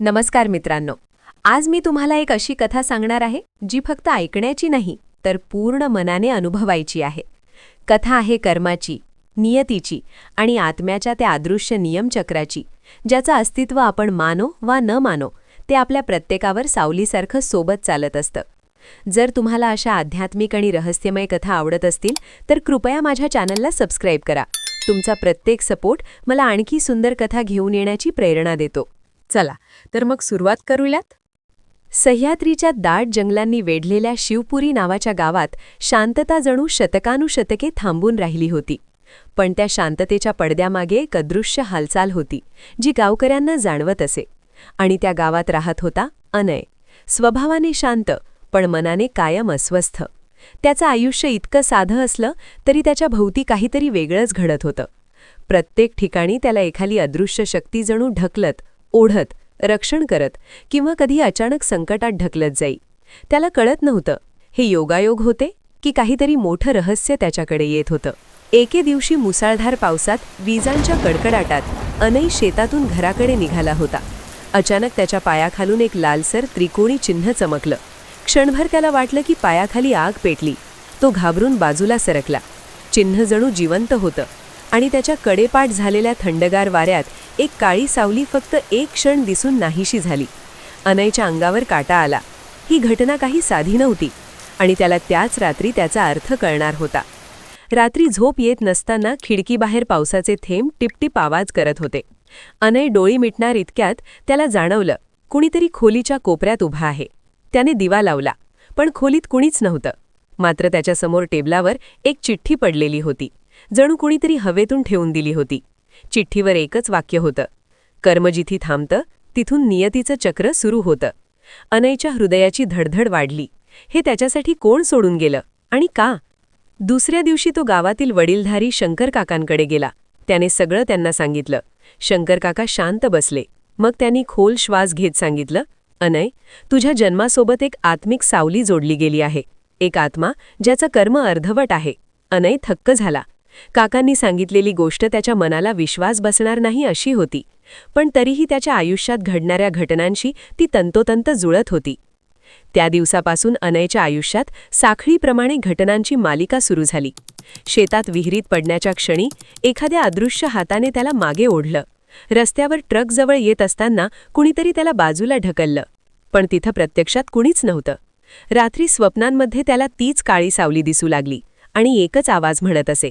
नमस्कार मित्रांनो. आज मी तुम्हाला एक अशी कथा सांगणार आहे जी फक्त ऐकण्याची नाही तर पूर्ण मनाने अनुभवायची आहे. कथा आहे कर्माची नियतीची आणि आत्म्याच्या त्या अदृश्य नियमचक्राची ज्याचं अस्तित्व आपण मानो वा न मानो ते आपल्या प्रत्येकावर सावलीसारखं सोबत चालत असतं. जर तुम्हाला अशा आध्यात्मिक आणि रहस्यमय कथा आवडत असतील तर कृपया माझ्या चॅनलला सबस्क्राईब करा. तुमचा प्रत्येक सपोर्ट मला आणखी सुंदर कथा घेऊन येण्याची प्रेरणा देतो. चला तर मग सुरुवात करूयात? सह्याद्रीच्या दाट जंगलांनी वेढलेल्या शिवपुरी नावाच्या गावात शांतता जणू शतकानुशतके थांबून राहिली होती. पण त्या शांततेच्या पडद्यामागे एक अदृश्य हालचाल होती जी गावकऱ्यांना जाणवत असे. आणि त्या गावात राहत होता अनय. स्वभावाने शांत पण मनाने कायम अस्वस्थ. त्याचं आयुष्य इतकं साधं असलं तरी त्याच्या भोवती काहीतरी वेगळंच घडत होतं. प्रत्येक ठिकाणी त्याला एखादी अदृश्य शक्ती जणू ढकलत ओढत रक्षण करत किंवा कधी अचानक संकटात ढकलत जाई. त्याला कळत नव्हतं. हे योगायोग होते की काहीतरी मोठं रहस्य त्याच्याकडे येत होतं. एके दिवशी मुसळधार पावसात विजांच्या कडकडाटात अनई शेतातून घराकडे निघाला होता. अचानक त्याच्या पायाखालून एक लालसर त्रिकोणी चिन्ह चमकलं. क्षणभर त्याला वाटलं की पायाखाली आग पेटली. तो घाबरून बाजूला सरकला. चिन्ह जणू जिवंत होतं. आणि त्याच्या कडेपाठ झालेल्या थंडगार वाऱ्यात एक काळी सावली फक्त एक क्षण दिसून नाहीशी झाली. अनयच्या अंगावर काटा आला. ही घटना काही साधी नव्हती आणि त्याला त्याच रात्री त्याचा अर्थ कळणार होता. रात्री झोप येत नसताना खिडकीबाहेर पावसाचे थेंब टिपटिप आवाज करत होते. अनय डोळी मिटणार इतक्यात त्याला जाणवलं कुणीतरी खोलीच्या कोपऱ्यात उभा आहे. त्याने दिवा लावला पण खोलीत कुणीच नव्हतं. मात्र त्याच्यासमोर टेबलावर एक चिठ्ठी पडलेली होती. जणू कुणीतरी हवेतून ठेवून दिली होती. चिठ्ठीवर एकच वाक्य होतं. कर्म जिथी थांबतं तिथून नियतीचं चक्र सुरू होतं. अनयच्या हृदयाची धडधड वाढली. हे त्याच्यासाठी कोण सोडून गेलं? आणि का? दुसऱ्या दिवशी तो गावातील वडीलधारी शंकर काकांकडे गेला. त्याने सगळं त्यांना सांगितलं. शंकर काका शांत बसले. मग त्यांनी खोल श्वास घेत सांगितलं अनय तुझ्या जन्मासोबत एक आत्मिक सावली जोडली गेली आहे. एक आत्मा ज्याचं कर्म अर्धवट आहे. अनय थक्क झाला. काकांनी सांगितलेली गोष्ट त्याच्या मनाला विश्वास बसणार नाही अशी होती. पण तरीही त्याच्या आयुष्यात घडणाऱ्या घटनांशी ती तंतोतंत जुळत होती. त्या दिवसापासून अनयच्या आयुष्यात साखळीप्रमाणे घटनांची मालिका सुरू झाली. शेतात विहिरीत पडण्याच्या क्षणी एखाद्या अदृश्य हाताने त्याला मागे ओढलं. रस्त्यावर ट्रकजवळ येत असताना कुणीतरी त्याला बाजूला ढकललं. पण तिथं प्रत्यक्षात कुणीच नव्हतं. रात्री स्वप्नांमध्ये त्याला तीच काळी सावली दिसू लागली आणि एकच आवाज म्हणत असे.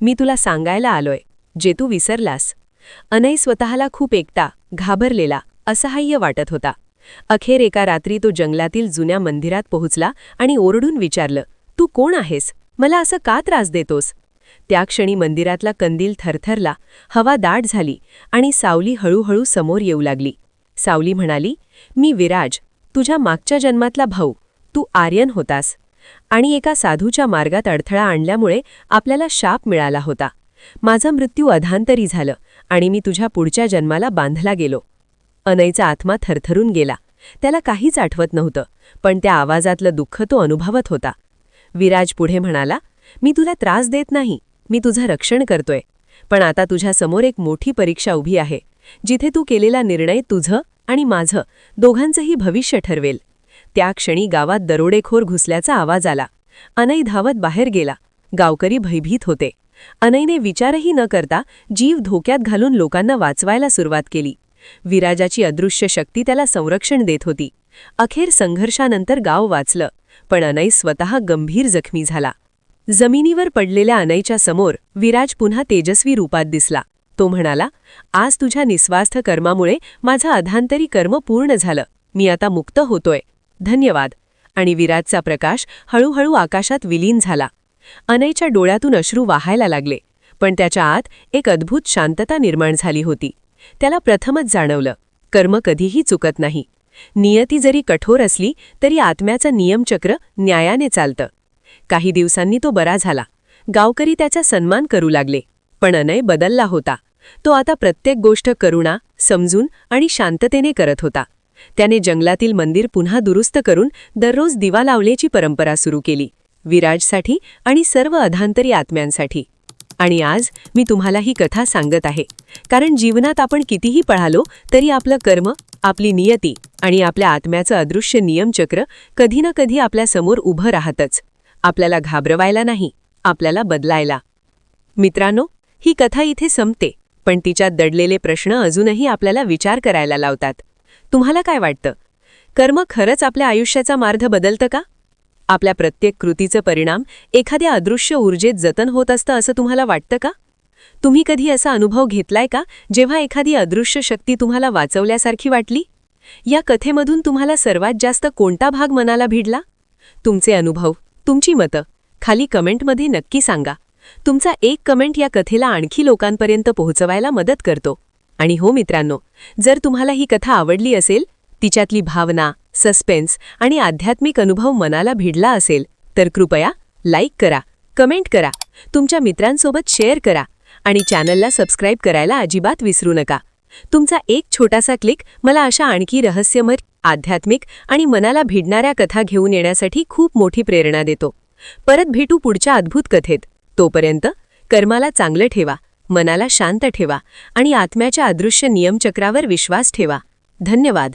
मी तुला सांगायला आलोय जे तू विसरलास. अनय स्वतःला खूप एकटा घाबरलेला असहाय्य वाटत होता. अखेर एका रात्री तो जंगलातील जुन्या मंदिरात पोहोचला आणि ओरडून विचारलं तू कोण आहेस? मला असं का त्रास देतोस? त्या क्षणी मंदिरातला कंदील थरथरला हवा दाट झाली आणि सावली हळूहळू समोर येऊ लागली. सावली म्हणाली मी विराज तुझ्या मागच्या जन्मातला भाऊ तू आर्यन होतास. आणि एका साधूच्या मार्गात अडथळा आणल्यामुळे आपल्याला शाप मिळाला होता. माझा मृत्यू अधांतरी झालं आणि मी तुझ्या पुढच्या जन्माला बांधला गेलो. अनयचा आत्मा थरथरून गेला. त्याला काहीच आठवत नव्हतं पण त्या आवाजातलं दुःख तो अनुभवत होता. विराज पुढे म्हणाला मी तुला त्रास देत नाही मी तुझं रक्षण करतोय पण आता तुझ्यासमोर एक मोठी परीक्षा उभी आहे जिथे तू केलेला निर्णय तुझं आणि माझं दोघांचंही भविष्य ठरवेल. त्या क्षणी गावात दरोडेखोर घुसल्याचा आवाज आला. अनई धावत बाहेर गेला. गावकरी भयभीत होते. अनईने विचारही न करता जीव धोक्यात घालून लोकांना वाचवायला सुरुवात केली. विराजाची अदृश्य शक्ती त्याला संरक्षण देत होती. अखेर संघर्षानंतर गाव वाचलं पण अनय स्वतः गंभीर जखमी झाला. जमिनीवर पडलेल्या अनयच्या समोर विराज पुन्हा तेजस्वी रूपात दिसला. तो म्हणाला आज तुझ्या निस्वार्थ कर्मामुळे माझं अधांतरी कर्म पूर्ण झालं. मी आता मुक्त होतोय. धन्यवाद. आणि विराजचा प्रकाश हळूहळू आकाशात विलीन झाला. अनयच्या डोळ्यातून अश्रू वाहायला लागले पण त्याच्या आत एक अद्भुत शांतता निर्माण झाली होती. त्याला प्रथमच जाणवलं कर्म कधीही चुकत नाही. नियती जरी कठोर असली तरी आत्म्याचं नियमचक्र न्यायाने चालतं. काही दिवसांनी तो बरा झाला. गावकरी त्याचा सन्मान करू लागले पण अनय बदलला होता. तो आता प्रत्येक गोष्ट करुणा समजून आणि शांततेने करत होता. त्याने जंगलातील मंदिर पुन्हा दुरुस्त करून दररोज दिवा लावण्याची परंपरा सुरू केली विराजसाठी आणि सर्व अधांतरी आत्म्यांसाठी. आणि आज मी तुम्हाला ही कथा सांगत आहे. कारण जीवनात आपण कितीही पळालो तरी आपलं कर्म आपली नियती आणि आपल्या आत्म्याचं अदृश्य नियमचक्र कधी ना कधी आपल्यासमोर उभं राहतच. आपल्याला घाबरवायला नाही आपल्याला बदलायला. मित्रांनो ही कथा इथे संपते पण तिच्यात दडलेले प्रश्न अजूनही आपल्याला विचार करायला लावतात. तुम्हाला काय वाटतं? कर्म खरंच आपल्या आयुष्याचा मार्ग बदलतं का? आपल्या प्रत्येक कृतीचं परिणाम एखाद्या अदृश्य ऊर्जेत जतन होत असतं असं तुम्हाला वाटतं का? तुम्ही कधी असा अनुभव घेतलाय का जेव्हा एखादी अदृश्य शक्ती तुम्हाला वाचवल्यासारखी वाटली? या कथेमधून तुम्हाला सर्वात जास्त कोणता भाग मनाला भिडला? तुमचे अनुभव तुमची मतं खाली कमेंटमध्ये नक्की सांगा. तुमचा एक कमेंट या कथेला आणखी लोकांपर्यंत पोहोचवायला मदत करतो. आणि हो मित्रांनो जर तुम्हाला ही कथा आवडली असेल तिच्यातली भावना सस्पेन्स आणि आध्यात्मिक अनुभव मनाला भिडला असेल तर कृपया लाईक करा कमेंट करा तुमच्या मित्रांसोबत शेअर करा आणि चॅनलला सबस्क्राईब करायला अजिबात विसरू नका. तुमचा एक छोटासा क्लिक मला अशा आणखी रहस्यमय आध्यात्मिक आणि मनाला भिडणाऱ्या कथा घेऊन येण्यासाठी खूप मोठी प्रेरणा देतो. परत भेटू पुढच्या अद्भुत कथेत. तोपर्यंत कर्माला चांगलं ठेवा. मनाला शांत ठेवा आणि आत्म्याच्या अदृश्य नियमचक्रावर विश्वास ठेवा. धन्यवाद.